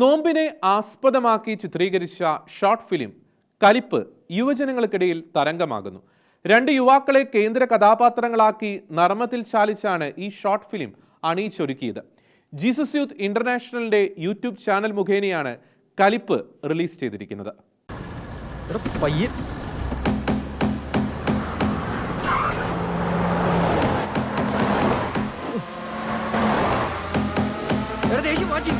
നോമ്പിനെ ആസ്പദമാക്കി ചിത്രീകരിച്ച ഷോർട്ട് ഫിലിം കലിപ്പ് യുവജനങ്ങൾക്കിടയിൽ തരംഗമാകുന്നു. രണ്ട് യുവാക്കളെ കേന്ദ്ര കഥാപാത്രങ്ങളാക്കി നർമ്മത്തിൽ ചാലിച്ചാണ് ഈ ഷോർട്ട് ഫിലിം അണിയിച്ചൊരുക്കിയത്. ജീസസ് യൂത്ത് ഇന്റർനാഷണലിന്റെ യൂട്യൂബ് ചാനൽ മുഖേനയാണ് കലിപ്പ് റിലീസ് ചെയ്തിരിക്കുന്നത്. മാറ്റി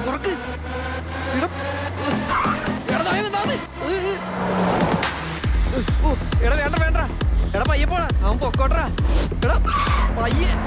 എടാ വേണ്ട വേണ്ട. എടാ പയ്യെ പോടാ. അവൻ പൊക്കോട്ടറാ എടാ പയ്യെ. യ്യോ.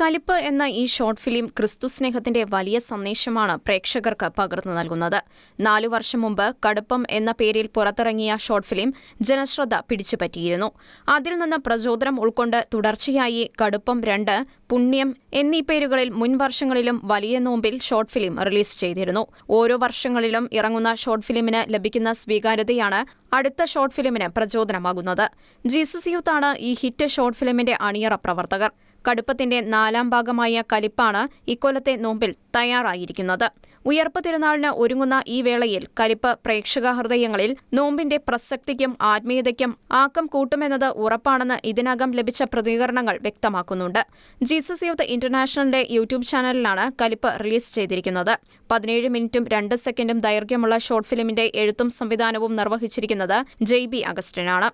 കലിപ്പ് എന്ന ഈ ഷോർട്ട് ഫിലിം ക്രിസ്തു സ്നേഹത്തിന്റെ വലിയ സന്ദേശമാണ് പ്രേക്ഷകർക്ക് പകർന്നു നൽകുന്നത്. നാലു വർഷം മുമ്പ് കടുപ്പം എന്ന പേരിൽ പുറത്തിറങ്ങിയ ഷോർട്ട് ഫിലിം ജനശ്രദ്ധ പിടിച്ചുപറ്റിയിരുന്നു. അതിൽ നിന്ന് പ്രചോദനം ഉൾക്കൊണ്ട് തുടർച്ചയായി കടുപ്പം രണ്ട് പുണ്യം എന്നീ പേരുകളിൽ മുൻ വർഷങ്ങളിലും വലിയ നോമ്പിൽ ഷോർട്ട് ഫിലിം റിലീസ് ചെയ്തിരുന്നു. ഓരോ വർഷങ്ങളിലും ഇറങ്ങുന്ന ഷോർട്ട് ഫിലിമിന് ലഭിക്കുന്ന സ്വീകാര്യതയാണ് അടുത്ത ഷോർട്ട് ഫിലിമിന് പ്രചോദനമാകുന്നത്. ജീസസ് യൂത്താണ് ഈ ഹിറ്റ് ഷോർട്ട് ഫിലിമിന്റെ അണിയറ പ്രവർത്തകർ. കടുപ്പത്തിന്റെ നാലാം ഭാഗമായ കലിപ്പാണ് ഇക്കൊല്ലത്തെ നോമ്പിൽ തയ്യാറായിരിക്കുന്നത്. ഉയർപ്പ് തിരുനാളിന് ഒരുങ്ങുന്ന ഈ വേളയിൽ കലിപ്പ് പ്രേക്ഷക ഹൃദയങ്ങളിൽ നോമ്പിന്റെ പ്രസക്തിക്കും ആത്മീയതയ്ക്കും ആക്കം കൂട്ടുമെന്നത് ഉറപ്പാണെന്ന് ഇതിനകം ലഭിച്ച പ്രതികരണങ്ങൾ വ്യക്തമാക്കുന്നുണ്ട്. ജീസസ് യൂത്ത് ഇന്റർനാഷണലിന്റെ യൂട്യൂബ് ചാനലിലാണ് കലിപ്പ് റിലീസ് ചെയ്തിരിക്കുന്നത്. പതിനേഴ് മിനിറ്റും രണ്ട് സെക്കൻഡും ദൈർഘ്യമുള്ള ഷോർട്ട് ഫിലിമിന്റെ എഴുത്തും സംവിധാനവും നിർവഹിച്ചിരിക്കുന്നത് ജെയ് ബി അഗസ്റ്റിനാണ്.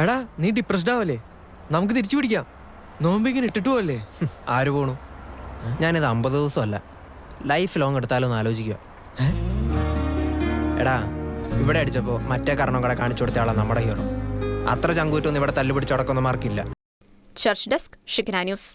എടാ നീ ഡിപ്രസ്ഡ് ആവല്ലേ? നമുക്ക് തിരിച്ചു പിടിക്കാം. നോമ്പിങ്ങനെ ഇട്ടിട്ടു അല്ലേ ആര് പോണു? ഞാനിത് അമ്പത് ദിവസമല്ല. ലൈഫ് ലോങ് എടുത്താലോ എന്ന് ആലോചിക്കുക എടാ ഇവിടെ അടിച്ചപ്പോ മറ്റേ കാരണം കൂടെ കാണിച്ചു കൊടുത്ത ആളാണ് നമ്മുടെ ഹീറോ അത്ര ചങ്കൂറ്റൊന്നും ഇവിടെ തല്ലുപിടിച്ച് നടക്കുന്ന മാർക്കില്ല ചർച്ച് ഡെസ്ക് ഷിഖന ന്യൂസ്